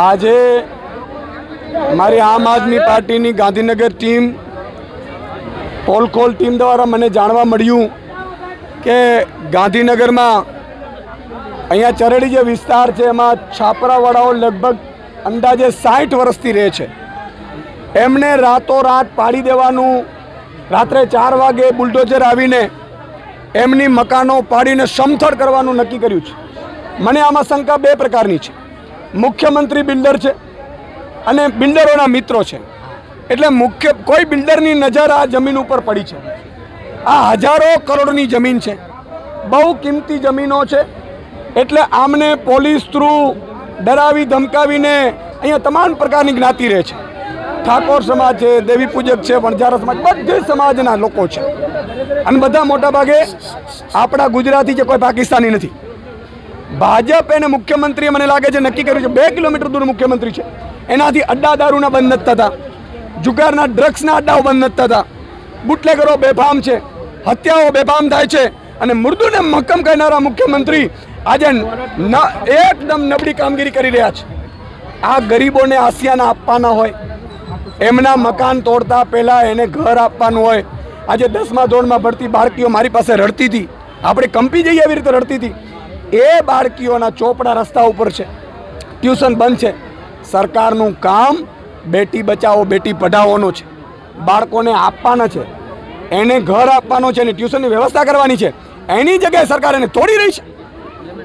આજે મારી આમ આદમી પાર્ટીની ગાંધીનગર ટીમ પોલખોલ ટીમ દ્વારા મને જાણવા મળ્યું કે ગાંધીનગરમાં અહીંયા ચરડી જે વિસ્તાર છે, એમાં છાપરાવાળાઓ લગભગ અંદાજે સાઠ વર્ષથી રહે છે. એમને રાતોરાત પાડી દેવાનું, રાત્રે ચાર વાગે બુલડોઝર આવીને એમની મકાનો પાડીને સમથળ કરવાનું નક્કી કર્યું છે. મને આમાં શંકા બે પ્રકારની છે. મુખ્યમંત્રી બિલ્ડર છે અને બિલ્ડરોના મિત્રો છે. એટલે મુખ્ય કોઈ બિલ્ડરની નજર આ જમીન ઉપર પડી છે. આ હજારો કરોડની જમીન છે. બહુ કિંમતી જમીનો છે. એટલે આમને પોલીસ થ્રુ ડરાવી, ધમકાવીને અહીંયા તમામ પ્રકારની જ્ઞાતિ રહે છે. ઠાકોર સમાજ છે, દેવી પૂજક છે, વણઝારા સમાજ, બધે સમાજના લોકો છે. અને બધા મોટા ભાગે આપણા ગુજરાતી છે, કોઈ પાકિસ્તાની નથી. ભાજપ એને મુખ્યમંત્રીએ મને લાગે છે નક્કી કર્યું છે. બે કિલોમીટર દૂર મુખ્યમંત્રી છે. એનાથી અડ્ડા દારૂના બંધ નથી થતા. જુગારના ડ્રગ્સના અડ્ડાઓ બંધ નથી થતા. બુટલેગરો બેફામ છે. હત્યાઓ બેફામ થાય છે. અને મૃદુને મક્કમ કરનારા મુખ્યમંત્રી આજે એકદમ નબળી કામગીરી કરી રહ્યા છે. આ ગરીબોને આસિયાના આપવાના હોય, એમના મકાન તોડતા પહેલાં એને ઘર આપવાનું હોય. આજે દસમા ધોરણમાં ભરતી બાળકીઓ મારી પાસે રડતી હતી. આપણે કંપી જઈએ એવી રીતે રડતી હતી. એ બાળકીઓના ચોપડા રસ્તા ઉપર છે. ટ્યુશન બંધ છે. સરકારનું કામ બેટી બચાવો, બેટી પઢાવવાનું છે. બાળકોને આપવાના છે. એને ઘર આપવાનું છે અને ટ્યુશનની વ્યવસ્થા કરવાની છે. એની જગ્યાએ સરકાર એને તોડી રહી છે.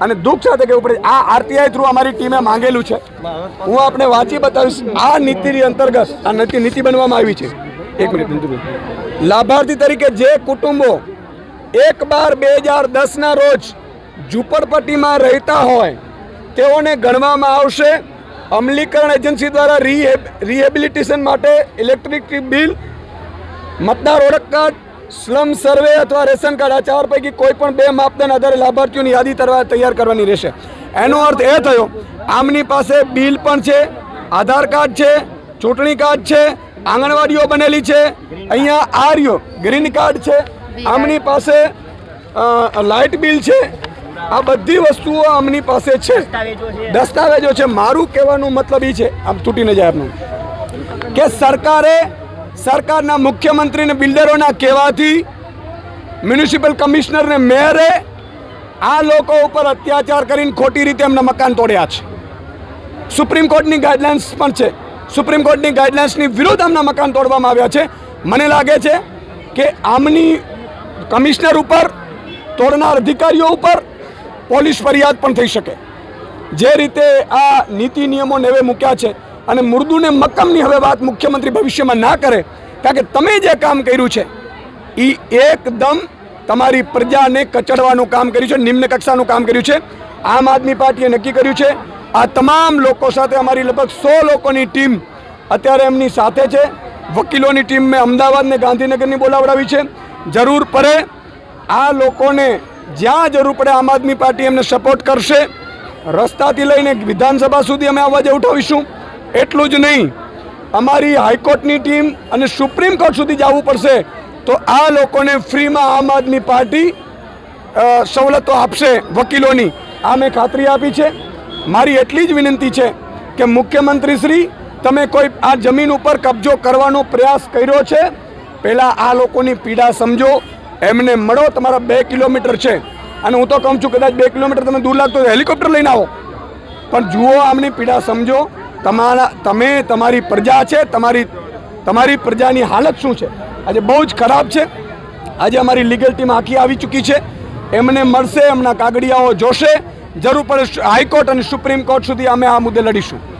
અને દુઃખ સાથે કહેવું પડે આ આરટીઆઈ થ્રુ અમારી ટીમે માંગેલું છે. હું આપણે વાંચી બતાવીશ, આ નીતિની અંતર્ગત, આ નીતિ નીતિ બનવામાં આવી છે. એક મિનિટ લાભાર્થી તરીકે જે કુટુંબો એક બાર બે હજાર દસના રોજ ઝૂંપડપટ્ટીમાં રહેતા હોય, તેઓને ગણવામાં આવશે અમલીકરણ એજન્સી દ્વારા રિહેબ, રિહેબિલિટેશન માટે ઇલેક્ટ્રિક બિલ, મતદાર ઓળખ કાર્ડ, સ્લમ સર્વે અથવા રેશન કાર્ડ. આ ચાર પૈકી કોઈ પણ બે માપદંડ આધારે લાભાર્થીઓની યાદી તૈયાર કરવાની રહેશે. એનો અર્થ એ થયો, આમની પાસે બિલ પણ છે, આધાર કાર્ડ છે, ચૂંટણી કાર્ડ છે, આંગણવાડીઓ બનેલી છે, અહીંયા આર્યો ગ્રીન કાર્ડ છે, આમની પાસે લાઇટ બિલ છે આ બધી વસ્તુઓ આમની પાસે છે. દસ્તાવેજો છે. મારું કહેવાનું મતલબ એ છે. આમ તૂટીને જાય આપનું. કે સરકારે સરકારના મુખ્યમંત્રીને બિલ્ડરોના કહેવાથી મ્યુનિસિપલ કમિશનરને મેયરે આ લોકો ઉપર અત્યાચાર કરીને ખોટી રીતે એમના મકાન તોડ્યા છે. સુપ્રીમ કોર્ટની ગાઈડલાઇન્સ પણ છે. સુપ્રીમ કોર્ટની ગાઈડલાઇન્સની વિરુદ્ધ આમના મકાન તોડવામાં આવ્યા છે. મને લાગે છે કે આમની કમિશનર ઉપર તોડનાર અધિકારીઓ ઉપર પોલીસ ફરિયાદ પણ થઈ શકે. જે રીતે આ નીતિ નિયમો નેવે મૂક્યા છે અને મૃદુને મક્કમની હવે વાત મુખ્યમંત્રી ભવિષ્યમાં ના કરે, કારણ કે તમે જે કામ કર્યું છે એ એકદમ તમારી પ્રજાને કચડવાનું કામ કર્યું છે, નિમ્ન કક્ષાનું કામ કર્યું છે, આમ આદમી પાર્ટીએ નક્કી કર્યું છે, આ તમામ લોકો સાથે અમારી લગભગ સો લોકોની ટીમ અત્યારે એમની સાથે છે, વકીલોની ટીમ મેં અમદાવાદ ને ગાંધીનગરની બોલાવડાવી છે, જરૂર પડે આ લોકોને જ્યાં જરૂર પડે આમ આદમી પાર્ટી એમને સપોર્ટ કરશે. રસ્તાથી લઈને વિધાનસભા સુધી અમે અવાજ ઉઠાવીશું. એટલું જ નહીં, અમારી હાઈકોર્ટની ટીમ અને સુપ્રીમ કોર્ટ સુધી જવું પડશે. તો આ લોકોને ફ્રીમાં આમ આદમી પાર્ટી સવલતો આપશે વકીલોની. આ મેં ખાતરી આપી છે. મારી એટલી જ વિનંતી છે કે મુખ્યમંત્રી શ્રી તમે કોઈ આ જમીન ઉપર કબજો કરવાનો પ્રયાસ કર્યો છે? પહેલાં આ લોકોની પીડા સમજો. એમને મળો, તમારા બે કિલોમીટર છે. અને હું તો કહું છું, કદાચ બે કિલોમીટર તમે દૂર લાગતો હોય હેલિકોપ્ટર લઈને આવો. પણ જુઓ આમની પીડા સમજો, તમારા, તમે, તમારી પ્રજા છે, તમારી તમારી પ્રજાની હાલત શું છે? આજે બહુ જ ખરાબ છે. આજે અમારી લીગલ ટીમ આખી આવી ચૂકી છે. એમને મળશે, એમના કાગડિયાઓ જોશે. જરૂર પડે હાઈકોર્ટ અને સુપ્રીમ કોર્ટ સુધી અમે આ મુદ્દે લડીશું.